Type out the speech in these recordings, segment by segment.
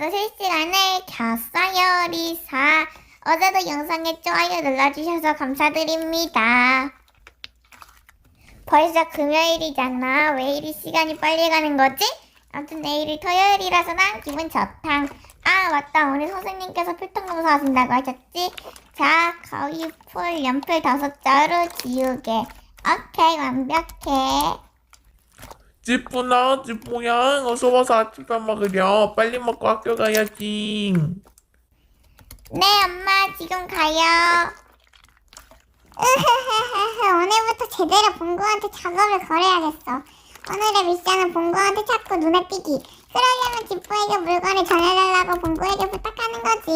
오늘도 실시간을 켰어요, 리사. 어제도 영상에 좋아요 눌러주셔서 감사드립니다. 벌써 금요일이잖아. 왜 이리 시간이 빨리 가는 거지? 아무튼 내일이 토요일이라서 난 기분 좋다. 아, 맞다. 오늘 선생님께서 필통 검사 하신다고 하셨지? 자, 거의 풀 연필 다섯 자루 지우개. 오케이, 완벽해. 지뿌나 지뿌야 어서 와서 아침밥 먹으려 빨리 먹고 학교 가야지 네, 엄마, 지금 가요. 으흐흐흐흐, 오늘부터 제대로 봉구한테 작업을 걸어야겠어. 오늘의 미션은 봉구한테 자꾸 눈에 띄기. 그러려면 지푸에게 물건을 전해달라고 봉구에게 부탁하는 거지.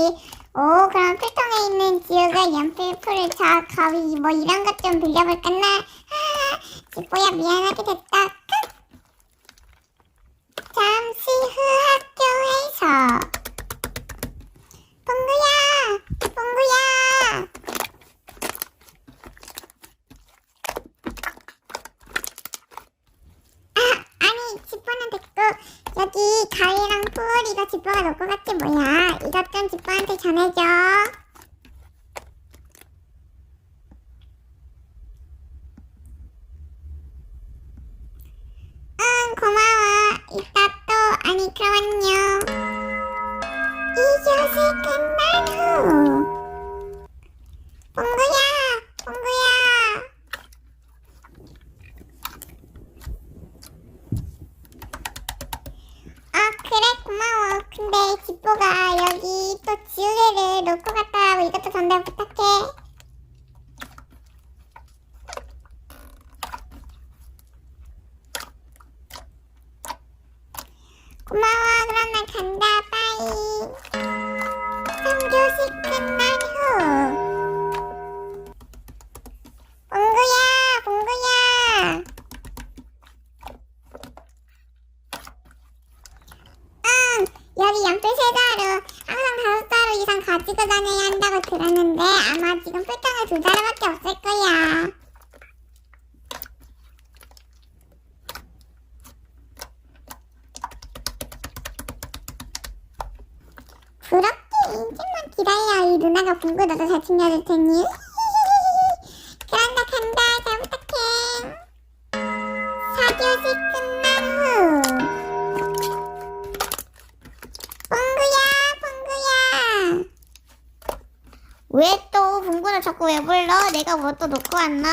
오, 그럼 필통에 있는 지우개, 연필, 풀, 자, 가위, 뭐 이런 것 좀 빌려볼까나? 하하, 지푸야 미안하게 됐다. 끝. 잠시 후 학교에서. 봉구야! 봉구야! 아, 아니, 됐고, 여기 가위랑 푸리가 지퍼가 놓고 갔지 뭐야. 이것 좀 지퍼한테 전해줘. 응, 고마워. 이따 또, 아니, 그럼 안녕. 이것이 끝난 후 봉구야 아 그래 고마워 근데 지뽀가 여기 또 지우개를 놓고 갔다 고 이것도 전달 부탁해. 고마워 세 자루 항상 다섯 자루 이상 가지고 다녀야 한다고 들었는데 아마 지금 필통에 두 자루밖에 없을 거야. 부럽게 인증만 기다려 이 누나가 봉구 너도 잘 챙겨줄 테니 자꾸 왜 불러? 내가 뭐 또 놓고 왔나?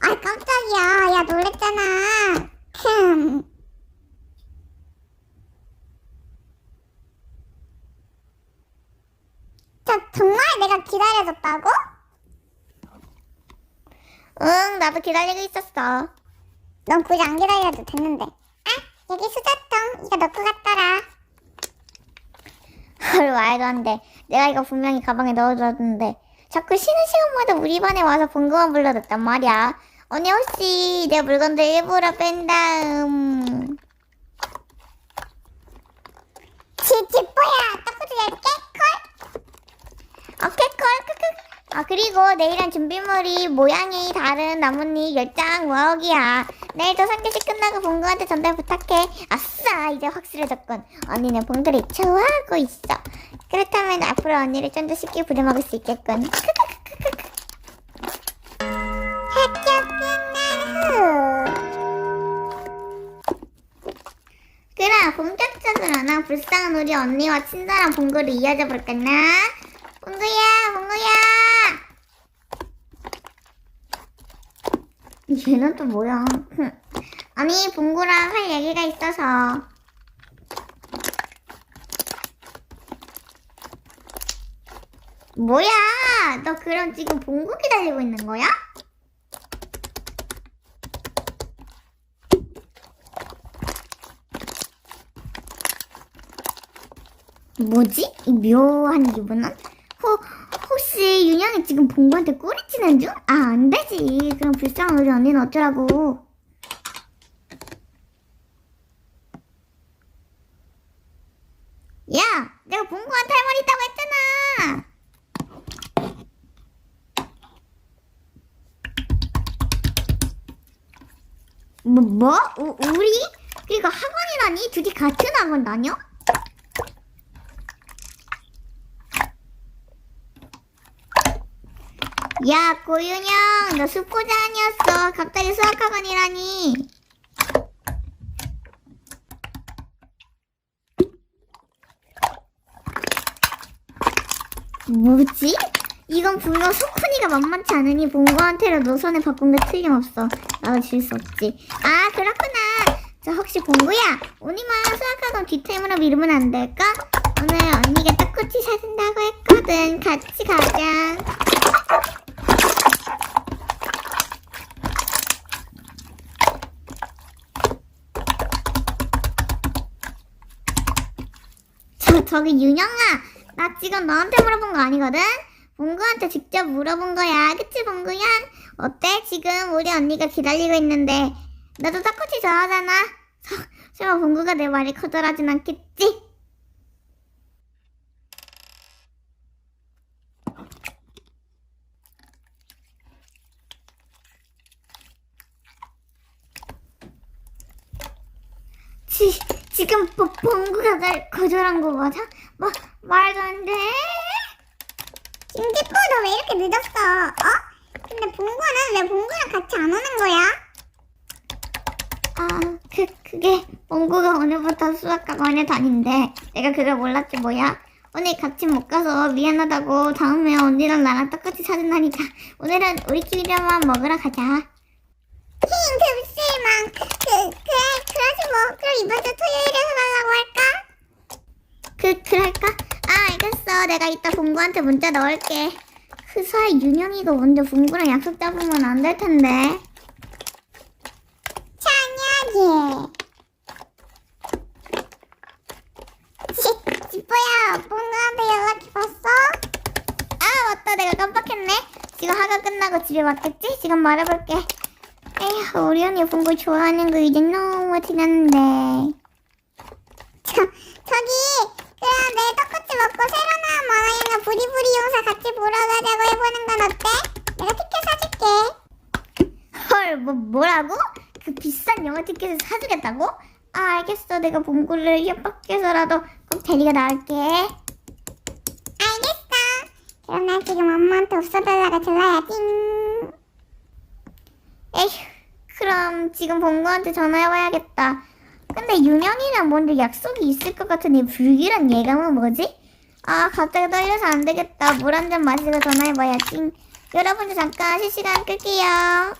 아 깜짝이야 야 놀랬잖아 흠 저 정말 내가 기다려줬다고? 응, 나도 기다리고 있었어. 넌 굳이 안 기다려도 됐는데. 아, 여기 수저통 이거 넣고 갔더라. 헐, 말도 안 돼. 내가 이거 분명히 가방에 넣어줬는데 자꾸 쉬는 시간마다 우리 반에 와서 본거만 불러댔단 말이야. 언니 혹시 내 물건들 일부러 뺀 다음 지지뽀야 떡볶이 열게 콜 오케이 콜 크크 아 그리고 내일은 준비물이 모양이 다른 나뭇잎 10장 모으기야. 내일도 상교시 끝나고 봉구한테 전달 부탁해. 아싸 이제 확실해졌군. 언니는 봉구를 좋아하고 있어. 그렇다면 앞으로 언니를 좀 더 쉽게 부려먹을 수 있겠군. 학교 끝난 후 그래 본격적으로 나 불쌍한 우리 언니와 친절한 봉구를 이어져 볼까나 봉구야 봉구야 얘는 또 뭐야 흠. 아니 봉구랑 할 얘기가 있어서 뭐야 너 그럼 지금 봉구 기다리고 있는 거야? 뭐지? 이 묘한 기분은? 윤영이 지금 봉구한테 꼬리치는 중? 아, 안 되지. 그럼 불쌍한 우리 언니는 어쩌라고. 야, 내가 봉구한테 할 말 있다고 했잖아. 뭐, 뭐? 우, 우리? 그리고 학원이라니? 둘이 같은 학원 다녀? 야, 고윤영, 너 수포자 아니었어. 갑자기 수학학원이라니. 뭐지? 이건 분명 소쿠니가 만만치 않으니 본거한테로 노선을 바꾼 게 틀림없어. 나도 질 수 없지. 아, 그렇구나. 저 혹시 봉구야, 오니만 수학학원 뒷템으로 미루면 안 될까? 오늘 언니가 떡꼬치 사준다고 했거든. 같이 가자. 저, 저기 윤영아, 나 지금 너한테 물어본 거 아니거든? 봉구한테 직접 물어본 거야. 그치, 봉구야? 어때? 지금 우리 언니가 기다리고 있는데. 나도 떡꼬치 좋아하잖아. 서, 설마 봉구가 내 말이 거절하진 않겠지? 지, 지금 보, 봉구가 날 거절한 거 맞아? 마, 말도 안 돼. 김기포 너왜 이렇게 늦었어? 어? 근데 봉구는 왜 봉구랑 같이 안 오는 거야? 아, 그, 그게 봉구가 오늘부터 수학학원에 다닌대. 내가 그걸 몰랐지 뭐야. 오늘 같이 못 가서 미안하다고 다음에 언니랑 나랑 똑같이 사준다니까 오늘은 우리끼리만 먹으러 가자. 힝, 급실망. 그, 그래, 그러지 뭐. 그럼 이번 주 토요일에 해달라고 할까? 그, 그럴까? 아, 알겠어. 내가 이따 봉구한테 문자 넣을게. 그 사이 윤영이가 먼저 봉구랑 약속 잡으면 안 될 텐데. 찬혁이. 지, 지뽀야, 봉구한테 연락해 봤어? 아, 맞다. 내가 깜빡했네. 지금 학원 끝나고 집에 왔겠지? 지금 말해볼게. 에휴, 우리 언니 봉구 좋아하는 거 이제 너무 티났는데. 저, 저기, 그럼 내일 떡꼬치 먹고 새로 나온 만화영화 부리부리 용사 같이 보러 가자고 해보는 건 어때? 내가 티켓 사줄게. 헐, 뭐, 뭐라고? 그 비싼 영화 티켓을 사주겠다고? 아, 알겠어. 내가 봉구를 협박해서라도 꼭 데리고 나올게. 알겠어. 그럼 난 지금 엄마한테 없어달라고 들러야지. 에휴, 그럼 지금 봉구한테 전화해봐야겠다. 근데 윤영이랑 먼저 약속이 있을 것 같은 이 불길한 예감은 뭐지? 아, 갑자기 떨려서 안 되겠다. 물 한 잔 마시고 전화해봐야지. 여러분들 잠깐 실시간 끌게요.